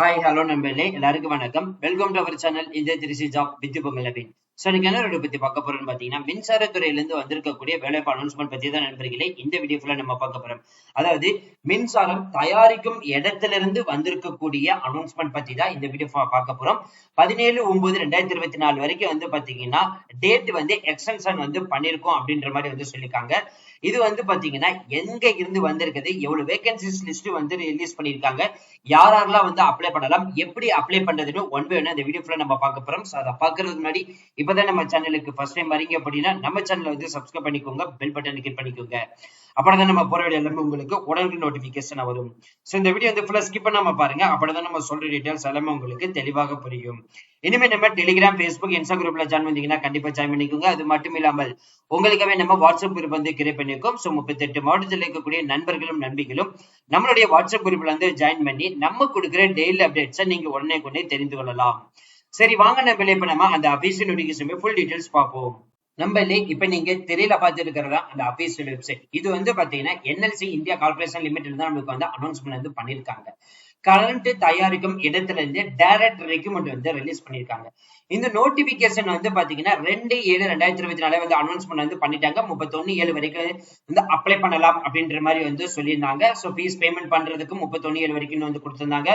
Hi hello நண்பர்களே. எல்லாருக்கும் வணக்கம். வெல்கம் டு அவர் சேனல் இந்த திருச்சி ஜாப் வித் பொங்கலபின் ஸோ எனக்கு என்ன பத்தி பார்க்க போறோம்னு பாத்தீங்கன்னா மின்சாரத்துறையிலிருந்து வந்திருக்கக்கூடிய வேலைவாய்ப்பு அனௌன்ஸ்மெண்ட் பத்தி தான் நண்பர்களே இந்த வீடியோ ஃபுல்லா நம்ம பார்க்க போறோம். அதாவது மின்சாரம் தயாரிக்கும் இடத்திலிருந்து வந்திருக்கக்கூடிய அனௌன்ஸ்மெண்ட் பத்தி தான் இந்த வீடியோ பார்க்க போறோம். பதினேழு ஒன்பது ரெண்டாயிரத்தி இருபத்தி நாலு வரைக்கும் வந்து பாத்தீங்கன்னா டேட் வந்து எக்ஸ்டென்ஷன் வந்து பண்ணிருக்கோம் அப்படின்ற மாதிரி வந்து சொல்லியிருக்காங்க. இது வந்து பாத்தீங்கன்னா எங்க இருந்து வந்திருக்குது எவ்வளவு வேகன்சிஸ் லிஸ்ட் வந்து ரிலீஸ் பண்ணிருக்காங்க யார் யாரெல்லாம் வந்து அப்ளை பண்ணலாம் எப்படி அப்ளை பண்றதுன்னு ஒன் பை ஒன் இந்த வீடியோ ஃபுல்லா நம்ம பார்க்க போறோம். ஸோ அதை பாக்குறதுக்கு முன்னாடி இப்பதான் நம்ம சேனலுக்கு ஃபர்ஸ்ட் டைம் வரீங்க அப்படின்னா நம்ம சேனலை வந்து சப்ஸ்கிரைப் பண்ணிக்கோங்க பெல் பட்டன் கிளிக் பண்ணிக்கோங்க. அப்பதான் நம்ம போற வீடியோ எல்லாமே உங்களுக்கு உடனடி நோட்டிபிகேஷன் வரும். ஸோ இந்த வீடியோ வந்து ஃபுல்லா ஸ்கிப் பண்ணாம பாருங்க. அப்பதான் நம்ம சொல்ற டீடைல்ஸ் எல்லாமே உங்களுக்கு தெளிவாக புரியும். இனிமே நம்ம டெலிகிராம் ஃபேஸ்புக் இன்ஸ்டா குரூப்ல ஜாயின் பண்ணீங்கன்னா கண்டிப்பா ஜாயின் பண்ணிக்கோங்க. அது மட்டும் இல்லாமல் உங்களுக்காகவே நம்ம வாட்ஸ்அப் குரூப் வந்து கிரியேட் பண்ணியிருக்கோம் ஸோ முப்பத்தெட்டு மாவட்டத்தில் இருக்கக்கூடிய நண்பர்களும் நண்பிகளும் நம்மளுடைய வாட்ஸ்அப் குரூப்ல வந்து ஜாயின் பண்ணி நம்ம கொடுக்குற டெய்லி அப்டேட்ஸை நீங்க உடனே கொண்டே தெரிந்து கொள்ளலாம். சரி வாங்க நம்ம இப்ப நம்ம அந்த அபிஷியல் நோட்டிபிகேஷன் ஃபுல் டீடைல்ஸ் பார்ப்போம். நம்மளே இப்ப நீங்க திரையில பார்த்துருக்கிறதா? அந்த அபிஷியல் வெப்சைட் இது வந்து பாத்தீங்கன்னா என்எல்சி இந்தியா கார்பரேஷன் லிமிடெட் தான் நமக்கு வந்து அனௌன்ஸ்மெண்ட் வந்து பண்ணிருக்காங்க. கரண்ட் தயாரிக்கும் இடத்துல இருந்து டைரக்ட் வந்து ரிலீஸ் பண்ணிருக்காங்க. இந்த நோட்டிபிகேஷன் வந்து பாத்தீங்கன்னா ரெண்டு ஏழு ரெண்டாயிரத்தி இருபத்தி நாலு வந்து அனௌன்ஸ்மெண்ட் வந்து பண்ணிட்டாங்க. முப்பத்தொன்னு ஏழு வரைக்கும் வந்து அப்ளை பண்ணலாம் அப்படின்ற மாதிரி வந்து சொல்லியிருந்தாங்க. ஸோ ஃபீஸ் பேமெண்ட் பண்றதுக்கு முப்பத்தொன்னு ஏழு வரைக்கும் வந்து கொடுத்திருந்தாங்க.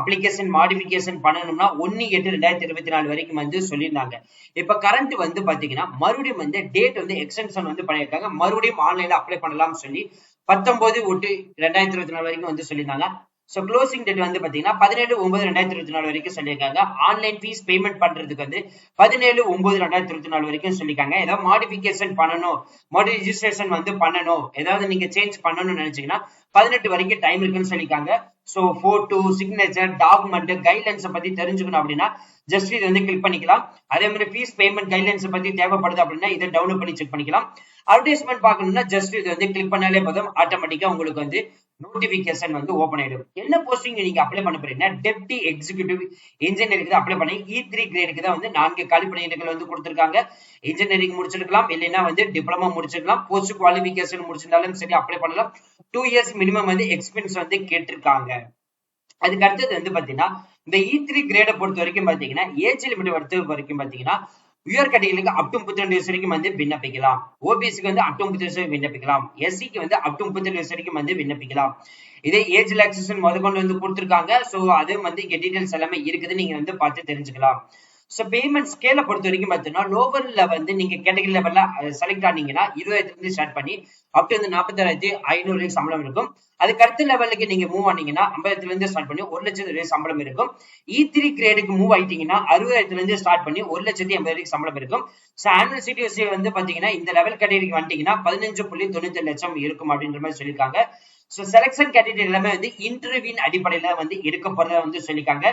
அப்ளிகேஷன் மாடிபிகேஷன் பண்ணணும்னா ஒன்னு எட்டு ரெண்டாயிரத்தி இருபத்தி நாலு வரைக்கும் வந்து சொல்லியிருந்தாங்க. இப்ப கரண்ட் வந்து பாத்தீங்கன்னா மறுபடியும் வந்து டேட் வந்து எக்ஸ்டென்ஷன் வந்து பண்ணியிருக்காங்க. மறுபடியும் ஆன்லைன்ல அப்ளை பண்ணலாம்னு சொல்லி பத்தொன்பது ஒட்டு ரெண்டாயிரத்தி இருபத்தி நாலு வரைக்கும் வந்து சொல்லியிருந்தாங்க. ஸோ க்ளோசிங் டேட் வந்து பார்த்தீங்கன்னா பதினேழு ஒன்பது ரெண்டாயிரத்தி இருபத்தி நாலு வரைக்கும் சொல்லியிருக்காங்க. ஆன்லைன் ஃபீஸ் பேமெண்ட் பண்ணுறதுக்கு வந்து பதினேழு ஒன்பது ரெண்டாயிரத்தி இருபத்தி நாலு வரைக்கும் சொல்லியிருக்காங்க. ஏதாவது மாடிஃபிகேஷன் பண்ணணும் மாடி ரிஜிஸ்ட்ரேஷன் வந்து பண்ணணும் ஏதாவது நீங்க சேஞ்ச் பண்ணணும்னு நினைச்சீங்கன்னா பதினெட்டு வரைக்கும் டைம் இருக்குன்னு சொல்லியிருக்காங்க. ஸோ ஃபோட்டோ சிக்னேச்சர் டாக்குமெண்ட் கைட்லைன்ஸை பத்தி தெரிஞ்சுக்கணும் அப்படின்னா ஜஸ்ட் இது வந்து கிளிக் பண்ணிக்கலாம். அதே மாதிரி ஃபீஸ் பேமெண்ட் கைட்லைன்ஸை பத்தி தேவைப்படுது அப்படின்னா இதை டவுன்லோட் பண்ணி செக் பண்ணிக்கலாம். அட்வர்டைஸ்மெண்ட் பார்க்கணும்னா ஜஸ்ட் இது வந்து கிளிக் பண்ணாலே போதும். ஆட்டோமேட்டிக்காக உங்களுக்கு வந்து நோட்டிபிகேஷன் வந்து ஓப்பன் ஆயிடும். என்ன போஸ்டிங் நீங்க அப்ளை பண்ண போறீங்கன்னா டெப்டி எக்ஸிகியூட்டிவ் இன்ஜினியரிங் அப்ளை பண்ணி இ த்ரீ கிரேடுக்கு தான் வந்து நான்கு காலி பணியிடங்கள் வந்து கொடுத்துருக்காங்க. இன்ஜினியரிங் முடிச்சிருக்கலாம் இல்லைன்னா வந்து டிப்ளமா முடிச்சிருக்கலாம் போஸ்ட் குவாலிபிகேஷன் முடிச்சிருந்தாலும் சரி அப்ளை பண்ணலாம். டூ இயர்ஸ் மினிமம் வந்து எக்ஸ்பீரியன்ஸ் வந்து கேட்டிருக்காங்க. அதுக்கு அடுத்தது வந்து பாத்தீங்கன்னா இந்த இ த்ரீ கிரேடை பொறுத்த வரைக்கும் பாத்தீங்கன்னா ஏஜ் லிமிட் பொறுத்த வரைக்கும் பாத்தீங்கன்னா உயர் கேட்டகரிக்கு அப் டு முப்பத்தி ரெண்டு வயசு வரைக்கும் வந்து விண்ணப்பிக்கலாம். ஓபிசிக்கு வந்து அப் டு முப்பத்தி வயசு விண்ணப்பிக்கலாம். எஸ்சிக்கு வந்து அப் டு முப்பத்தி ரெண்டு வயசு வரைக்கும் வந்து விண்ணப்பிக்கலாம். இதே ஏஜ் ரிலாக்ஸேஷன் முதற்கொண்டு வந்து கொடுத்துருக்காங்க. ஸோ அது வந்து இங்க டீடைல்ஸ் எல்லாமே இருக்குது நீங்க வந்து பார்த்து தெரிஞ்சுக்கலாம். ஸோ பேமெண்ட் ஸ்கேலை பொறுத்த வரைக்கும் பார்த்தீங்கன்னா லோவரில் வந்து நீங்க கேட்டகரி லெவல்ல செலக்ட் ஆனீங்கன்னா இருபதாயிரத்துலேருந்து ஸ்டார்ட் பண்ணி அப் டு வந்து நாற்பத்தாயிரத்தி ஐநூறு சம்பளம் இருக்கும். அதுக்கு அடுத்த லெவலுக்கு நீங்க மூவ் ஆனீங்கன்னா ஐம்பதாயிரத்துலேருந்து ஸ்டார்ட் e பண்ணி ஒரு லட்சத்து ரூபாய் சம்பளம் இருக்கும். இ த்ரீ கிரேடுக்கு மூவ் ஆயிட்டீங்கன்னா அறுபதாயிரத்துல இருந்து ஸ்டார்ட் பண்ணி ஒரு லட்சத்தி ஐம்பதாயிரம் சம்பளம் இருக்கும். ஸோ ஆனுவல் சிடிஎஸ்சி வந்து பாத்தீங்கன்னா இந்த லெவல் கேட்டகரிக்கு வந்துட்டீங்கன்னா பதினஞ்சு புள்ளி தொண்ணூத்தி லட்சம் இருக்கும் அப்படின்ற மாதிரி சொல்லியிருக்காங்க. ஸோ செலெக்ஷன் கேண்டிடேட் எல்லாமே வந்து இன்டர்வியூன் அடிப்படையில வந்து எடுக்க போறதா வந்து சொல்லியிருக்காங்க.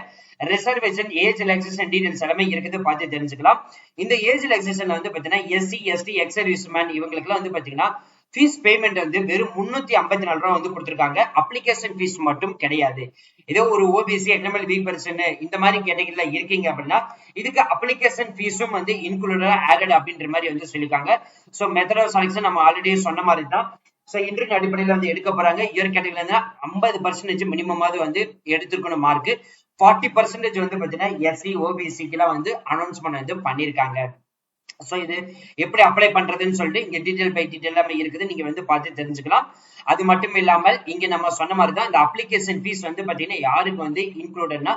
ரிசர்வேஷன் ஏஜ் ரிலாக்ஸேஷன் டீடைல்ஸ் எல்லாமே இருக்குது. பார்த்து தெரிஞ்சுக்கலாம். இந்த ஏஜ் ரிலாக்ஸேஷன்ல வந்து பாத்தீங்கன்னா SC ST ex service man இவங்களுக்குலாம் வந்து பாத்தீங்கன்னா ஃபீஸ் பேமெண்ட் வந்து வெறும் முன்னூத்தி ஐம்பத்தி நாலு ரூபா வந்து கொடுத்துருக்காங்க. அப்ளிகேஷன் ஃபீஸ் மட்டும் கிடையாது. ஏதோ ஒரு ஓபிசி எக்னமல் பி பர்சன் இந்த மாதிரி கேட்டகரியில இருக்கீங்க அப்படின்னா இதுக்கு அப்ளிகேஷன் ஃபீஸும் வந்து இன்க்ளூடா ஆடட் அப்படின்ற மாதிரி வந்து சொல்லியிருக்காங்க. ஸோ மெத்தட் ஆஃப் செலக்ஷன் நம்ம ஆல்ரெடி சொன்ன மாதிரி தான். ஸோ இன்டர்வியூ அடிப்படையில் வந்து எடுக்க போறாங்க. இயர் கேட்டகரியில இருந்து ஐம்பது பர்சன்டேஜ் மினிமமாவது வந்து எடுத்துருக்கணும் மார்க் ஃபார்ட்டி பர்சன்டேஜ் வந்து பாத்தீங்கன்னா எஸ்சி ஓபிசிக்கெல்லாம் வந்து அனௌன்ஸ்மெண்ட் வந்து பண்ணியிருக்காங்க ஸோ இது எப்படி அப்ளை பண்றதுன்னு சொல்லிட்டு இங்க டீடைல் பை டீடைல் எல்லாமே இருக்குது. நீங்க வந்து பார்த்து தெரிஞ்சுக்கலாம். அது மட்டும் இல்லாமல் இங்க நம்ம சொன்ன மாதிரி தான் இந்த அப்ளிகேஷன் ஃபீஸ் வந்து பாத்தீங்கன்னா யாருக்கு வந்து இன்க்ளூடட்னா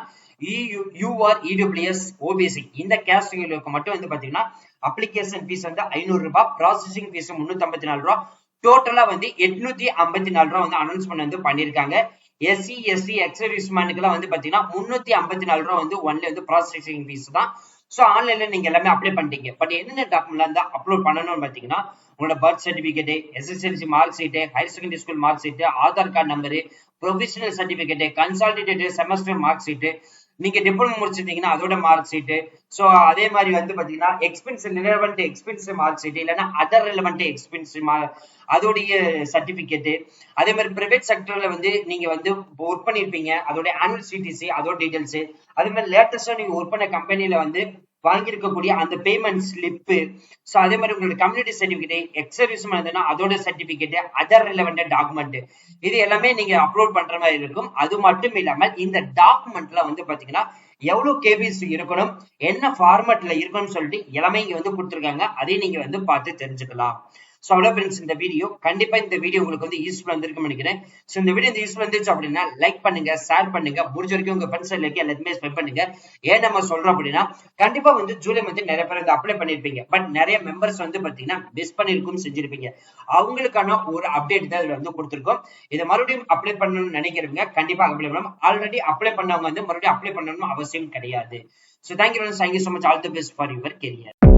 யூஆர் இடபிள்யூஎஸ் ஓபிசி இந்த கேஸ்டுகளுக்கு மட்டும் வந்து பாத்தீங்கன்னா அப்ளிகேஷன் ஃபீஸ் வந்து ஐநூறு ரூபாய் ப்ராசஸிங் ஃபீஸ் முன்னூத்தி ஐம்பத்தி நாலு ரூபாய் டோட்டலா வந்து எட்நூத்தி ஐம்பத்தி நாலு ரூபா வந்து அனௌன்ஸ்மெண்ட் வந்து பண்ணிருக்காங்க. எஸ்சி எஸ்சி எக்ஸர்வீஸ்மேனுக்குலாம் வந்து பாத்தீங்கன்னா முன்னூத்தி ஐம்பத்தி நாலு ரூபா வந்து ஒன்ல வந்து ப்ராசஸிங் ஃபீஸ் தான். ஸோ ஆன்லைன்ல நீங்க எல்லாமே அப்ளை பண்ணிட்டீங்க. பட் என்னென்ன டாக்குமெண்ட்ல இருந்தா அப்லோட் பண்ணணும்னு பாத்தீங்கன்னா உங்களோட birth certificate SSLC mark sheet higher secondary school mark sheet Aadhaar card number professional certificate consolidated semester mark sheet நீங்க டிப்ளமோ முடிச்சிருந்தீங்கன்னா அதோட மார்க் ஷீட்டு ஸோ அதே மாதிரி வந்து பாத்தீங்கன்னா experience relevant experience mark sheet இல்லைன்னா அதர் ரிலவெண்ட் எக்ஸ்பென்ஸ் அதோடைய certificate அதே மாதிரி பிரைவேட் செக்டர்ல வந்து நீங்க வந்து ஒர்க் பண்ணிருப்பீங்க. அதோட ஆனுவல் சிடிசி அதோட டீடைல்ஸ் அதே மாதிரி லேட்டஸ்டா நீங்க ஒர்க் பண்ண கம்பெனில வந்து வாங்கியிருக்கக்கூடிய அந்த பேமெண்ட் ஸ்லிப்பு ஸோ அதே மாதிரி உங்களோட கம்யூனிட்டி சர்டிஃபிகேட் எக்ஸர்வீஸ் இருந்ததுன்னா அதோட சர்டிஃபிகேட் அதர் ரிலவெண்ட் டாக்குமெண்ட் இது எல்லாமே நீங்க அப்லோட் பண்ற மாதிரி இருக்கும். அது மட்டும் இல்லாமல் இந்த டாக்குமெண்ட்ல வந்து பாத்தீங்கன்னா எவ்வளவு கேபிஸ் இருக்கணும் என்ன ஃபார்மேட்ல இருக்கணும்னு சொல்லிட்டு எல்லாமே இங்க வந்து கொடுத்துருக்காங்க. அதையும் நீங்க வந்து பார்த்து தெரிஞ்சுக்கலாம். ஸோ அவ்வளோ ஃப்ரெண்ட்ஸ் இந்த வீடியோ கண்டிப்பா இந்த வீடியோ உங்களுக்கு வந்து யூஸ்ஃபுல் வந்திருக்கும்னு நினைக்கிறேன். ஸோ இந்த வீடியோ யூஸ்ஃபுல் வந்துச்சு அப்படின்னா லைக் பண்ணுங்க ஷேர் பண்ணுங்க. முடிஞ்ச வரைக்கும் உங்க ஃப்ரெண்ட்ஸ் எல்லாருக்கும் எல்லாத்தையுமே ஸ்பெண்ட் பண்ணுங்க. ஏன் நம்ம சொல்றோம் அப்படின்னா கண்டிப்பா வந்து ஜூலை மந்த் நிறைய பேர் வந்து அப்ளை பண்ணிருப்பீங்க. பட் நிறைய மெம்பர்ஸ் வந்து பாத்தீங்கன்னா மிஸ் பண்ணிருக்கும் செஞ்சிருப்பீங்க. அவங்களுக்கான ஒரு அப்டேட் தான் இதுல வந்து கொடுத்துருக்கோம். இதை மறுபடியும் அப்ளை பண்ணணும்னு நினைக்கிறவங்க கண்டிப்பா அப்ளை பண்ணணும். ஆல்ரெடி அப்ளை பண்ணவங்க வந்து மறுபடியும் அப்ளை பண்ணணும் அவசியம் கிடையாது. So thank you thank you so much all the best for your career